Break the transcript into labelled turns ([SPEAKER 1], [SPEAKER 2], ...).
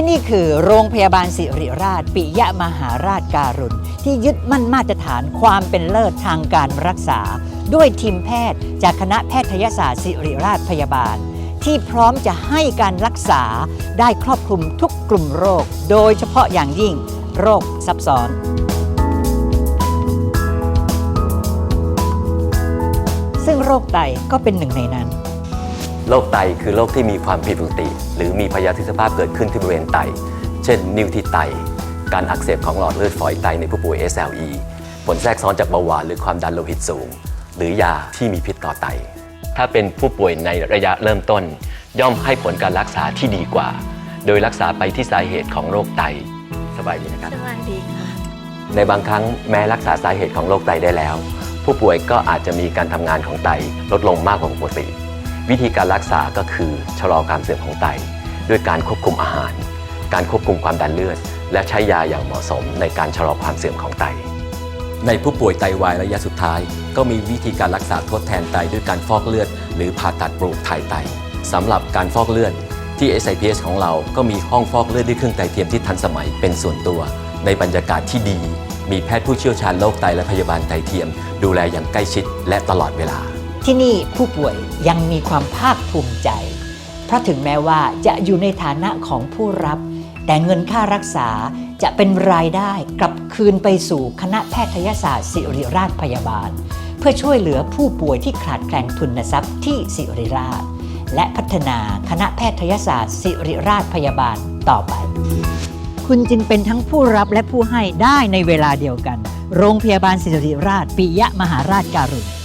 [SPEAKER 1] ที่นี่คือโรงพยาบาลสิริราช ปิยมหาราชการุณ ที่ยึดมั่นมาตรฐานความเป็นเลิศทางการรักษา ด้วยทีมแพทย์จากคณะแพทยศาสตร์ศิริราชพยาบาล ที่พร้อมจะให้การรักษาได้ครอบคลุมทุกกลุ่มโรค โดยเฉพาะอย่างยิ่ง โรคซับซ้อนซึ่งโรคไตก็เป็นหนึ่งในนั้น
[SPEAKER 2] โรคไตคือโรคที่มีความผิดปกติ หรือมีพยาธิสภาพเกิดขึ้นที่บริเวณไต เช่น นิ้วที่ไต การอักเสบของหลอดเลือดฝอยไตในผู้ป่วย SLE ผลแทรกซ้อนจากเบาหวานหรือความดันโลหิตสูง หรือยาที่มีพิษต่อไต ถ้าเป็นผู้ป่วยในระยะเริ่มต้น ย่อมให้ผลการรักษาที่ดีกว่า โดยรักษาไปที่สาเหตุของโรคไตสบายดีนะครับ
[SPEAKER 3] สวัสดีค่ะ
[SPEAKER 2] ในบางครั้งแม้รักษาสาเหตุของโรคไตได้แล้ว ผู้ป่วยก็อาจจะมีการทำงานของไตลดลงมากกว่าปกติ วิธีการรักษาก็คือชะลอการเสื่อมของไต ด้วยการควบคุมอาหาร การควบคุมความดันเลือด และใช้ยาอย่างเหมาะสมในการชะลอความเสื่อมของไต ในผู้ป่วยไตวายระยะสุดท้าย ก็มีวิธีการรักษาทดแทนไตด้วยการฟอกเลือด หรือผ่าตัดปลูกถ่ายไตสำหรับการฟอกเลือดที่ SIPS ของเราก็มีห้องฟอกเลือดด้วยเครื่องไตเทียมที่ทันสมัยเป็นส่วนตัว ในบรรยากาศที่ดี มีแพทย์ผู้เชี่ยวชาญโรคไตและพยาบาลไตเทียม ดูแลอย่างใกล้ชิดและตลอดเวลา
[SPEAKER 1] ที่นี่ผู้ป่วยยังมีความภาคภูมิใจ เพราะถึงแม้ว่าจะอยู่ในฐานะของผู้รับ แต่เงินค่ารักษาจะเป็นรายได้กลับคืนไปสู่คณะแพทยศาสตร์ศิริราชพยาบาล เพื่อช่วยเหลือผู้ป่วยที่ขาดแคลนทุนทรัพย์ที่ศิริราช และพัฒนาคณะแพทยศาสตร์ศิริราชพยาบาลต่อไป คุณจึงเป็นทั้งผู้รับและผู้ให้ได้ในเวลาเดียวกัน โรงพยาบาลศิริราชปิยมหาราชการุณ